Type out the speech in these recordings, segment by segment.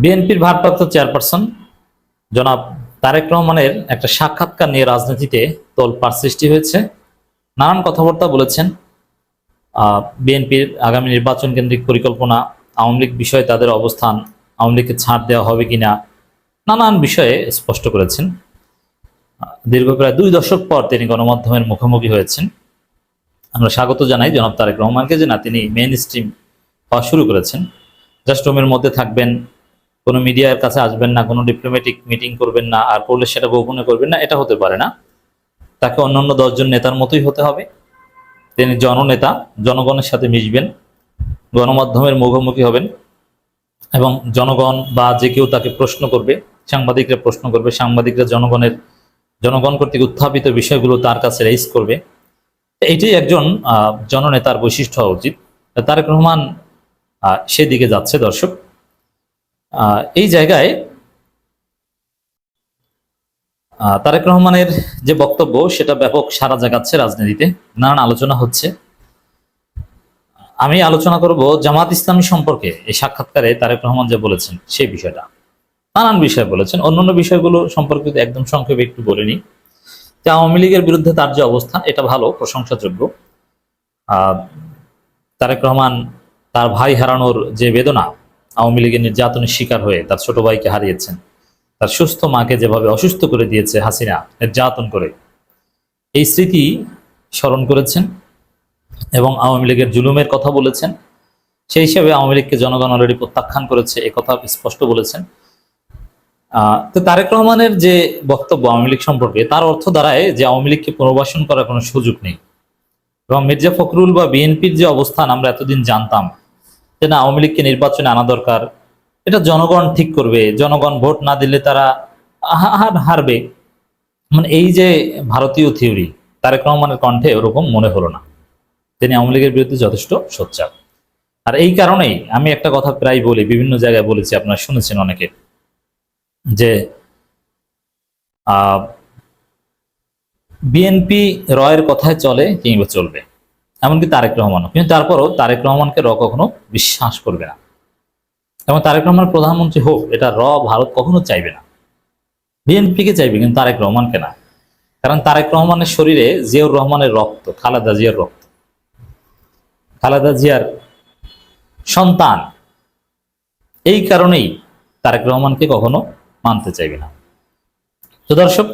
বিএনপির ভারপ্রাপ্ত চেয়ারপারসন জনাব তারেক রহমানের একটা সাক্ষাৎকার নিয়ে রাজনীতিতে তোলপাড় সৃষ্টি হয়েছে। নানান কথাবার্তা বলেছেন। বিএনপির আগামী নির্বাচন কেন্দ্রিক পরিকল্পনা, আওয়ামী লীগ বিষয়ে তাদের অবস্থান, আওয়ামী লীগকে ছাড় দেওয়া হবে কিনা, নানান বিষয়ে স্পষ্ট করেছেন। দীর্ঘ প্রায় দুই দশক পর তিনি গণমাধ্যমের মুখোমুখি হয়েছেন। আমরা স্বাগত জানাই জনাব তারেক রহমানকে যে না, তিনি মেইন স্ট্রিম পাওয়া শুরু করেছেন। জাস্ট রুমের মধ্যে থাকবেন কোনো মিডিয়ার কাছে আসবেন না, কোনো ডিপ্লোম্যাটিক মিটিং করবেন না, আর করলে সেটা গোপনে করবেন না, এটা হতে পারে না। তাকে অন্যান্য দশজন নেতার মতোই হতে হবে। তিনি জননেতা, জনগণের সাথে মিশবেন, গণমাধ্যমের মুখোমুখি হবেন এবং জনগণ বা যে কেউ তাকে প্রশ্ন করবে, সাংবাদিকরা প্রশ্ন করবে, সাংবাদিকরা জনগণের, জনগণ কর্তৃক উত্থাপিত বিষয়গুলো তার কাছে রেইজ করবে। এটাই একজন জননেতার বৈশিষ্ট্য হওয়া উচিত। তারেক রহমান সেদিকে যাচ্ছে দর্শক। এই জায়গায় তারেক রহমানের যে বক্তব্য, সেটা ব্যাপক সারা জাগাচ্ছে রাজনীতিতে। নানান আলোচনা হচ্ছে। আমি আলোচনা করব জামাত ইসলামী সম্পর্কে, এই সাক্ষাৎকারে তারেক রহমান যে বলেছেন, সেই বিষয়টা। নানান বিষয় বলেছেন। অন্যান্য বিষয়গুলো সম্পর্কে একদম সংক্ষেপে একটু বলে নিই। যে আওয়ামী লীগের বিরুদ্ধে তার যে অবস্থান, এটা ভালো, প্রশংসাযোগ্য। তারেক রহমান তার ভাই হারানোর যে বেদনা আওয়ামী লীগের নির্যাতনের শিকার হয়ে তার ছোট ভাইকে হারিয়েছেন। তার সুস্থ মাকে যেভাবে অসুস্থ করে দিয়েছে হাসিনা, নির্যাতন করে। এই স্মৃতি স্মরণ করেছেন এবং আওয়ামী লীগের জুলুমের কথা বলেছেন। সেই হিসাবে আওয়ামী লীগকে জনগণ অলরেডি প্রত্যাখ্যান করেছে কথা স্পষ্ট বলেছেন। তো তারেক রহমানের যে বক্তব্য আওয়ামী লীগ সম্পর্কে, তার অর্থ দাঁড়ায় যে আওয়ামী লীগকে পুনর্বাসন করার কোনো সুযোগ নেই। এবং মির্জা ফখরুল বা বিএনপির যে অবস্থান আমরা এতদিন জানতাম যে না, আওয়ামী লীগকে নির্বাচনে আনা দরকার, এটা জনগণ ঠিক করবে। জনগণ ভোট না দিলে তারা হারবে। মানে এই যে ভারতীয় থিওরি, তারেক রহমানের কণ্ঠে ওরকম মনে হলো না। তিনি আওয়ামী লীগের বিরুদ্ধে যথেষ্ট সোচ্চার। আর এই কারণেই আমি একটা কথা প্রায় বলি, বিভিন্ন জায়গায় বলেছি, আপনারা শুনেছেন অনেকে, যে বিএনপি রয়ের কথায় চলে কিংবা চলবে। এমনকি তারেক রহমানও। কিন্তু তারপরও তারেক রহমানকে র কখনো বিশ্বাস করবে না। এবং তারেক রহমান প্রধানমন্ত্রী হোক, এটা র ভারত কখনো চাইবে না। বিএনপিকে চাইবে, কিন্তু তারেক রহমানকে না। কারণ তারেক রহমানের শরীরে জিয়াউর রহমানের রক্ত, খালেদা জিয়ার রক্ত। খালেদা জিয়ার সন্তান। এই কারণেই তারেক রহমানকে কখনো মানতে চাইবে না। তো দর্শক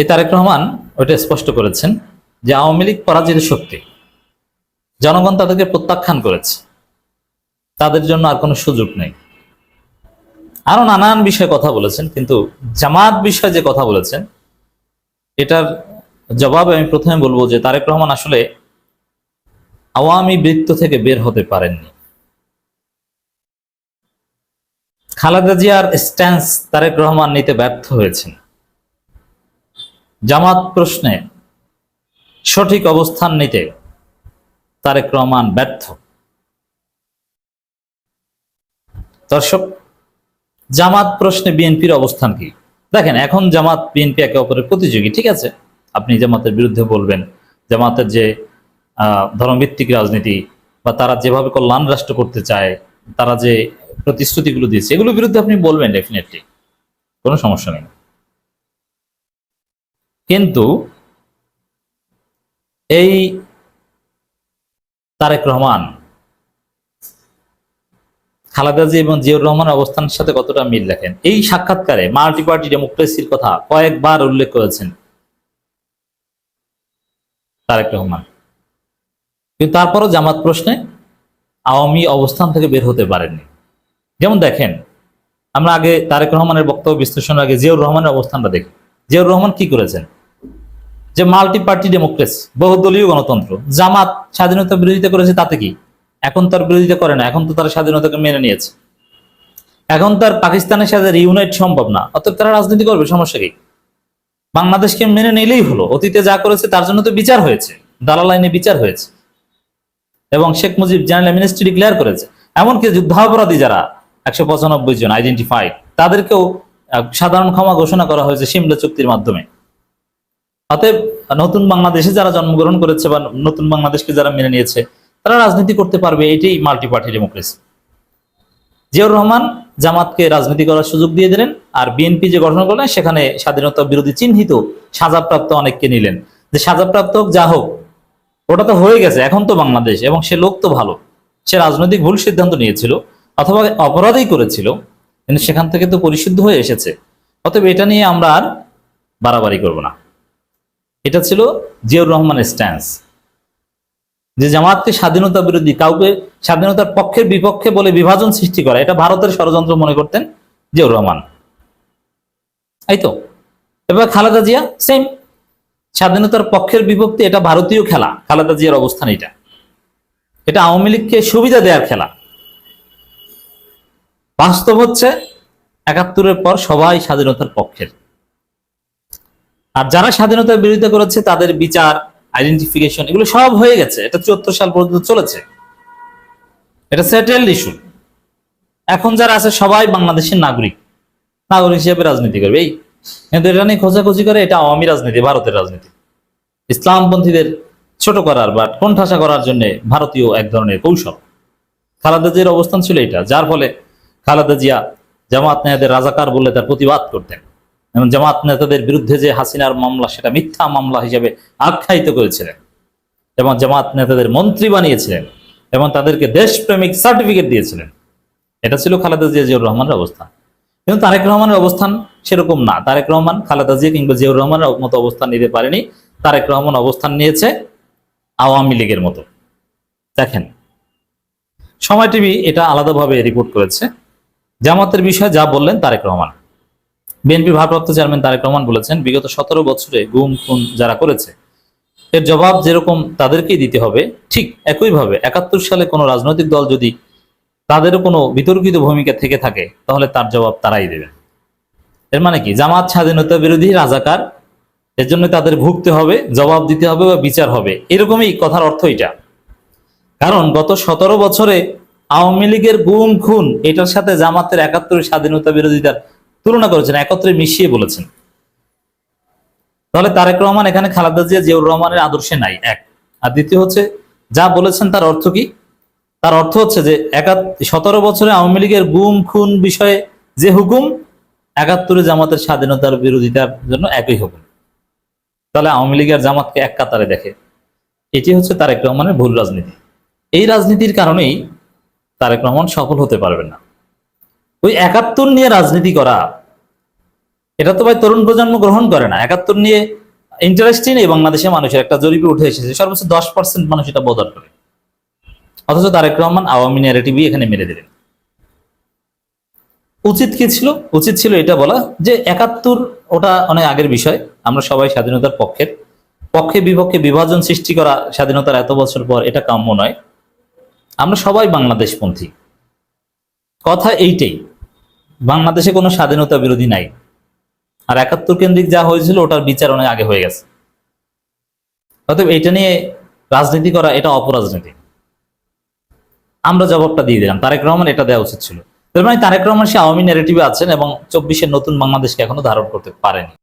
এই তারেক রহমান ওইটা স্পষ্ট করেছেন যে আওয়ামী লীগ পরাজিত শক্তি। জনগণ তাদেরকে প্রত্যাখ্যান করেছে। তাদের জন্য আর কোনো সুযোগ নেই। আরও নানান বিষয়ে কথা বলেছেন, কিন্তু জামাত বিষয়ে যে কথা বলেছেন, এটার জবাবে আমি প্রথমে বলব যে তারেক রহমান আসলে আওয়ামী বৃত্ত থেকে বের হতে পারেননি। খালেদা জিয়ার স্ট্যান্স তারেক রহমান নিতে ব্যর্থ হয়েছেন। জামাত প্রশ্নে সঠিক অবস্থান নিতে তারেক রহমান ব্যর্থ। দর্শক, জামাত প্রশ্নে বিএনপির অবস্থান কি? দেখেন, এখন জামাত, বিএনপি একে অপরের প্রতিযোগী, ঠিক আছে? আপনি জামাতের বিরুদ্ধে বলবেন, জামাতের যে ধর্মভিত্তিক রাজনীতি বা তারা যেভাবে কল্যাণ রাষ্ট্র করতে চায়, তারা যে প্রতিশ্রুতিগুলো দিয়েছে, এগুলোর বিরুদ্ধে আপনি বলবেন ডেফিনেটলি কোনো সমস্যা নেই। কিন্তু এই তারেক রহমান, খালেদা জি এবং জিয়াউর রহমানের অবস্থানের সাথে কতটা মিল রাখেন এই সাক্ষাৎকারে মাল্টি পার্টি ডেমোক্রেসির কথা কয়েকবার উল্লেখ করেছেন তারেক রহমান। কিন্তু তারপরও জামাত প্রশ্নে আওয়ামী অবস্থান থেকে বের হতে পারেননি। যেমন দেখেন, আমরা আগে তারেক রহমানের বক্তব্য বিশ্লেষণের আগে জিয়াউর রহমানের অবস্থানটা দেখি। জিয়াউর রহমান কি করেছেন? যে মাল্টি পার্টি ডেমোক্রেসি বহুদলীয় গণতন্ত্র, জামাত স্বাধীনতা বিরোধিতা করেছে তাতে কি? এখন তার বিরোধিতা করে না, এখন তো তারা স্বাধীনতাকে মেনে নিয়েছে। এখন তার পাকিস্তানের সাথে রিউনাইট সম্ভব না, অতএব তারা রাজনীতি করবে, সমস্যা কি? বাংলাদেশকে মেনে নিলেই হলো, অতীতে যা করেছে তার জন্য তো বিচার হয়েছে, দালাল আইনে বিচার হয়েছে। এবং Sheikh Mujib general ministry declare করেছে, এমনকি যুদ্ধাপরাধী যারা, একশো পঁচানব্বই জন আইডেন্টিফাইড তাদেরকেও সাধারণ ক্ষমা ঘোষণা করা হয়েছে সিমলা চুক্তির মাধ্যমে। অতএব নতুন বাংলাদেশে যারা জন্মগ্রহণ করেছে বা নতুন বাংলাদেশকে যারা মেনে নিয়েছে, তারা রাজনীতি করতে পারবে, এটাই multi party democracy Ziaur Rahman জামাতকে রাজনীতি করার সুযোগ দিয়ে দিলেন, আর বিএনপি যে গঠন করলেন, সেখানে স্বাধীনতা বিরোধী চিহ্নিত সাজাপ্রাপ্ত অনেককে নিলেন। যে সাজাপ্রাপ্ত হোক, যা হোক, ওটা তো হয়ে গেছে, এখন তো বাংলাদেশ, এবং সে লোক তো ভালো। সে রাজনৈতিক ভুল সিদ্ধান্ত নিয়েছিল, অথবা অপরাধই করেছিল, কিন্তু সেখান থেকে তো পরিশুদ্ধ হয়ে এসেছে। অতএব এটা নিয়ে আমরা আর বাড়াবাড়ি করব না। এটা ছিল জিয়াউর রহমানের স্ট্যান্স যে জামাতকে স্বাধীনতা বিরোধী কাউকে স্বাধীনতার পক্ষের বিপক্ষে বলে বিভাজন সৃষ্টি করা, এটা ভারতের ষড়যন্ত্র মনে করতেন জিয়াউর রহমান। এই তো। এবার খালেদা জিয়া সেম স্বাধীনতার পক্ষের বিপক্ষে এটা ভারতীয় খেলা, খালেদা জিয়ার অবস্থান এটা। এটা আওয়ামী লীগকে সুবিধা দেওয়ার খেলা। বাস্তব হচ্ছে, একাত্তরের পর সবাই স্বাধীনতার পক্ষের। আর যারা স্বাধীনতার বিরোধিতা করেছে, তাদের বিচার আইডেন্টিফিকেশন এগুলো সব হয়ে গেছে। এটা চুয়াত্তর সাল পর্যন্ত চলেছে। এটা সেটেলড ইস্যু এখন যারা আছে, সবাই বাংলাদেশের নাগরিক। নাগরিক হিসেবে রাজনীতি করবে। এই কিন্তু এটা নিয়ে খোঁজাখুঁজি করে, এটা আওয়ামী রাজনীতি, ভারতের রাজনীতি। ইসলামপন্থীদের ছোট করার বা কোণঠাসা করার জন্য ভারতীয় এক ধরনের কৌশল। খালেদা জিয়ার অবস্থান ছিল এটা। যার ফলে খালাদা জিয়া জামাত নেতাদের রাজাকার বলে তার প্রতিবাদ করতেন। এবং জামাত নেতাদের বিরুদ্ধে যে হাসিনার মামলা, সেটা মিথ্যা মামলা হিসেবে আখ্যায়িত করেছিলেন এবং জামাত নেতাদের মন্ত্রী বানিয়েছিলেন এবং তাদেরকে দেশপ্রেমিক সার্টিফিকেট দিয়েছিলেন। এটা ছিল খালেদা জিয়া, জিয়াউর রহমানের অবস্থান। কিন্তু তারেক রহমানের অবস্থান সেরকম না। তারেক রহমান, খালেদা জিয়া কিংবা জিয়াউর রহমানের মতো অবস্থান নিতে পারেনি। তারেক রহমান অবস্থান নিয়েছে আওয়ামী লীগের মতো। দেখেন, সময় টিভি এটা আলাদাভাবে রিপোর্ট করেছে। জামাতের বিষয়ে যা বললেন তারেক রহমান। বিএনপি ভারপ্রাপ্ত চেয়ারম্যান তারেক রহমান বলেছেন, বিগত সতেরো বছরে গুম, খুন যারা করেছে, এর জবাব যেরকম তাদেরকেই দিতে হবে, ঠিক একইভাবে একাত্তর সালে কোনো রাজনৈতিক দল যদি তাদেরও কোনো বিতর্কিত ভূমিকা থেকে থাকে, তাহলে তার জবাব তারাই দেবে। এর মানে কি? জামাত স্বাধীনতা বিরোধী রাজাকার, এর জন্য তাদের ভুগতে হবে, জবাব দিতে হবে বা বিচার হবে। এরকমই কথার অর্থ এটা। কারণ গত সতেরো বছরে আওয়ামী লীগের গুম, খুন, এটার সাথে জামাতের একাত্তরের স্বাধীনতা বিরোধিতার তুলনা করেছেন, একত্রে মিশিয়ে বলেছেন। তাহলে তারেক রহমান এখানে খালেদা জিয়া, জিয়াউর রহমানের আদর্শে নাই, এক। আর দ্বিতীয় হচ্ছে, যা বলেছেন তার অর্থ কি? তার অর্থ হচ্ছে যে সতেরো বছরে আওয়ামী লীগের গুম, খুন বিষয়ে যে হুকুম, একাত্তরে জামাতের স্বাধীনতার বিরোধিতার জন্য একই হুকুম। তাহলে আওয়ামী লীগের জামাতকে এক কাতারে দেখে, এটি হচ্ছে তারেক রহমানের ভুল রাজনীতি। এই রাজনীতির কারণেই তারেক রহমান সফল হতে পারবেন না। ওই একাত্তর নিয়ে রাজনীতি করা। এটা তো ভাই তরুণ প্রজন্ম গ্রহণ করে না। একাত্তর নিয়ে ইন্টারেস্টই নেই বাংলাদেশের মানুষের। একটা জরিপে উঠে এসেছে, সর্বোচ্চ দশ পার্সেন্ট মানুষ এটা বদল করে। অথচ তারেক রহমান আওয়ামী ন্যারেটিভই এখানে মেরে দিলেন। উচিত কি ছিল? উচিত ছিল এটা বলা যে একাত্তর ওটা অনেক আগের বিষয়। আমরা সবাই স্বাধীনতার পক্ষের। পক্ষে বিপক্ষে বিভাজন সৃষ্টি করা স্বাধীনতার এত বছর পর এটা কাম্য নয়। আমরা সবাই বাংলাদেশপন্থী। কথা এইটাই। বাংলাদেশে কোনো স্বাধীনতা বিরোধী নাই। আর একাত্তর কেন্দ্রিক যা হয়েছিল, ওটার বিচার অনেক আগে হয়ে গেছে। অতএব এটা নিয়ে রাজনীতি করা, এটা অপরাজনীতি। আমরা জবাবটা দিয়ে দিলাম। তারেক রহমান এটা দেওয়া উচিত ছিল। তার মানে তারেক রহমান সে আওয়ামী ন্যারেটিভে আছেন এবং চব্বিশের নতুন বাংলাদেশকে এখনও ধারণ করতে পারেনি।